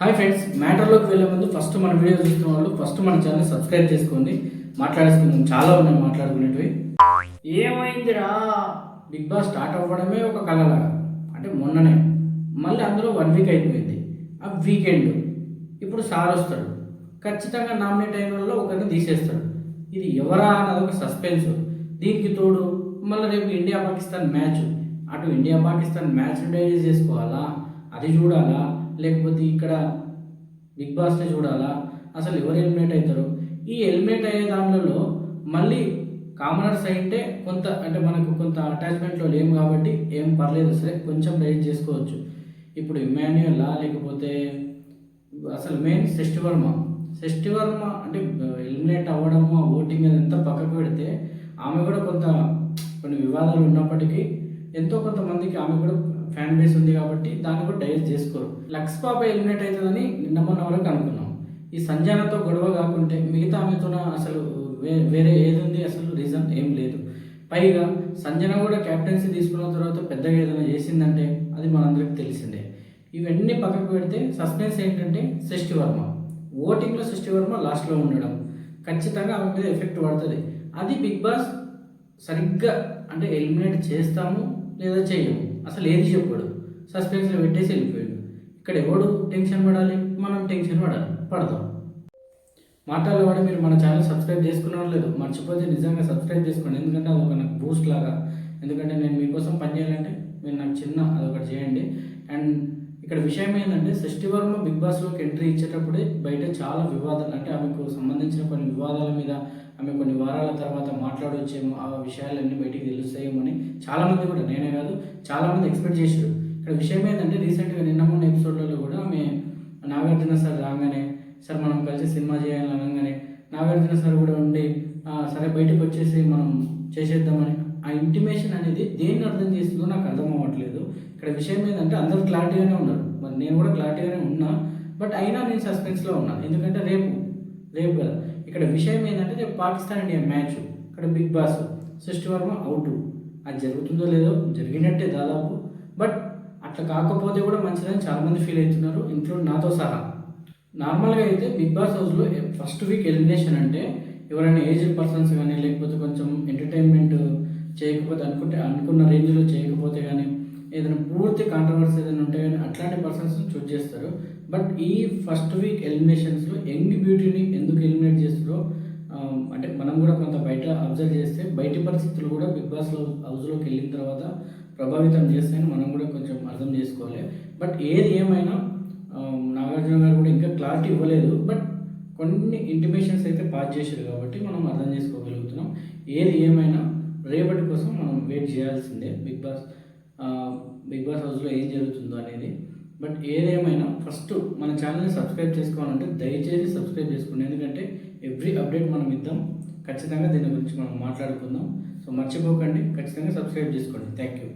Hi friends మ్యాటర్లోకి వెళ్ళే ముందు first మన వీడియో చూస్తున్న వాళ్ళు ఫస్ట్ మన ఛానల్ సబ్స్క్రైబ్ చేసుకోండి. మాట్లాడేసుకుందాం చాలా ఉన్నాయి మాట్లాడుకునేటివి. ఏమైందిరా? బిగ్ బాస్ స్టార్ట్ అవ్వడమే ఒక కళలాగా అంటే మొన్ననే. మళ్ళీ అందులో వన్ వీక్ అయిపోయింది. ఆ వీకెండ్ ఇప్పుడు సార్ వస్తాడు. ఖచ్చితంగా నామినేట్ అయిన వాళ్ళు ఒకరిని తీసేస్తాడు. ఇది ఎవరా అన్నది ఒక సస్పెన్స్ దీనికి తోడు మళ్ళీ రేపు ఇండియా పాకిస్తాన్ మ్యాచ్ అటు ఇండియా పాకిస్తాన్ మ్యాచ్ డైజెస్ట్ చేసుకోవాలా? అది చూడాలా? లేకపోతే ఇక్కడ బిగ్ బాస్ని చూడాలా? అసలు ఎవరు ఎలిమినేట్ అవుతారు? ఈ ఎలిమినేట్ అయ్యే దాంట్లో మళ్ళీ కామనర్స్ అయితే కొంత అంటే మనకు కొంత అటాచ్మెంట్లో లేము కాబట్టి ఏం పర్లేదు సరే కొంచెం రైట్ చేసుకోవచ్చు. ఇప్పుడు ఇమాన్యుయల్లా లేకపోతే అసలు మెయిన్ శష్టివర్మ? శష్టివర్మ అంటే ఎలిమినేట్ అవ్వడము ఆ ఓటింగ్ ఎంత పక్కకు పెడితే ఆమె కూడా కొంత కొన్ని వివాదాలు ఉన్నప్పటికీ ఎంతో కొంతమందికి ఆమె కూడా ఫ్యాన్ బేస్ ఉంది కాబట్టి దాన్ని కూడా డైజెస్ట్ చేసుకోరు. లక్స్ పాప ఎలిమినేట్ అవుతుందని నిన్న మొన్న వరకు అనుకున్నాం. ఈ సంజనతో గొడవ కాకుంటే మిగతా ఆమెతోన అసలు వేరే ఏది ఉంది అసలు రీజన్ ఏం లేదు. పైగా సంజన కూడా క్యాప్టెన్సీ తీసుకున్న తర్వాత పెద్దగా ఏదైనా చేసిందంటే అది మనందరికి తెలిసిందే. ఇవన్నీ పక్కకు పెడితే సస్పెన్స్ ఏంటంటే సృష్టి వర్మ. ఓటింగ్లో సృష్టి వర్మ లాస్ట్లో ఉండడం. ఖచ్చితంగా ఆమె మీద ఎఫెక్ట్ పడుతుంది. అది బిగ్ బాస్ సరిగ్గా అంటే ఎలిమినేట్ చేస్తాము లేదా చేయము అసలు ఏది చెప్పాడు. సస్పెన్స్లో పెట్టేసి వెళ్ళిపోయాడు. ఇక్కడ ఎవడు టెన్షన్ పడాలి? మనం టెన్షన్ పడాలి. పడతాం. మాటలు కూడా మీరు మన ఛానల్ సబ్స్క్రైబ్ చేసుకున్నారో లేదు? మర్చిపోతే నిజంగా సబ్స్క్రైబ్ చేసుకోండి. ఎందుకంటే అది ఒక నాకు బూస్ట్ లాగా. ఎందుకంటే నేను మీకోసం పని చేయాలంటే మీరు నాకు చిన్న అదొకటి చేయండి. అండ్ ఇక్కడ విషయం ఏంటంటే వర్మ బిగ్ బాస్లోకి ఎంట్రీ ఇచ్చేటప్పుడే బయట చాలా వివాదాలు అంటే ఆమెకు సంబంధించిన కొన్ని వివాదాల మీద ఆమె కొన్ని వారాల తర్వాత మాట్లాడవచ్చేమో ఆ విషయాలన్నీ బయటికి తెలుస్తాయేమో అని చాలామంది కూడా నేనే కాదు చాలామంది ఎక్స్పెక్ట్ చేశారు. ఇక్కడ విషయం ఏంటంటే రీసెంట్గా నిన్న మొన్న ఎపిసోడ్లలో కూడా ఆమె నాగార్జున సార్ రాగానే సార్ మనం కలిసి సినిమా చేయాలని అనగానే నాగార్జున సార్ కూడా ఉండి సరే బయటకు వచ్చేసి మనం చేసేద్దామని. ఆ ఇంటిమేషన్ అనేది దేన్ని అర్థం చేస్తుందో నాకు అర్థం అవ్వట్లేదు ఇక్కడ విషయం ఏంటంటే అందరూ క్లారిటీగానే ఉన్నారు. మరి నేను కూడా క్లారిటీగానే ఉన్నా బట్ అయినా నేను సస్పెన్స్లో ఉన్నాను ఎందుకంటే రేపు రేపు కదా. ఇక్కడ విషయం ఏంటంటే రేపు పాకిస్తాన్ ఇండియా మ్యాచ్ ఇక్కడ Bigg Boss Srishti Varma out అది జరుగుతుందో లేదో జరిగినట్టే దాదాపు. బట్ అట్లా కాకపోతే కూడా మంచిదని చాలామంది ఫీల్ అవుతున్నారు ఇంక్లూడ్ నాతో సహా. నార్మల్గా అయితే బిగ్ బాస్ హౌస్లో ఫస్ట్ వీక్ ఎలిమినేషన్ అంటే ఎవరైనా ఏజ్డ్ పర్సన్స్ కానీ లేకపోతే కొంచెం ఎంటర్టైన్మెంట్ చేయకపోతే అనుకుంటే అనుకున్న రేంజ్లో చేయకపోతే కానీ ఏదైనా పూర్తి కాంట్రవర్సీ ఏదైనా ఉంటే కానీ అట్లాంటి పర్సన్స్ చూస్ చేస్తారు. బట్ ఈ ఫస్ట్ వీక్ ఎలిమినేషన్స్లో యంగ్ బ్యూటీని ఎందుకు ఎలిమినేట్ అంటే మనం కూడా కొంత బయట అబ్జర్వ్ చేస్తే బయటి పరిస్థితులు కూడా బిగ్ బాస్ హౌస్లోకి వెళ్ళిన తర్వాత ప్రభావితం చేస్తాయని మనం కూడా కొంచెం అర్థం చేసుకోవాలి. బట్ ఏది ఏమైనా నాగార్జున గారు కూడా ఇంకా క్లారిటీ ఇవ్వలేదు. బట్ కొన్ని ఇంటిమేషన్స్ అయితే పాస్ చేశారు కాబట్టి మనం అర్థం చేసుకోగలుగుతున్నాం. ఏది ఏమైనా రేపటి కోసం మనం వెయిట్ చేయాల్సిందే బిగ్ బాస్ బిగ్ బాస్ హౌస్లో ఏం జరుగుతుందో అనేది. బట్ ఏదేమైనా ఫస్ట్ మన ఛానల్ని సబ్స్క్రైబ్ చేసుకోవాలంటే దయచేసి సబ్స్క్రైబ్ చేసుకోండి. ఎందుకంటే ఎవ్రీ అప్డేట్ మనం ఇద్దాం. ఖచ్చితంగా దీని గురించి మనం మాట్లాడుకుందాం. సో మర్చిపోకండి. ఖచ్చితంగా సబ్స్క్రైబ్ చేసుకోండి. Thank you.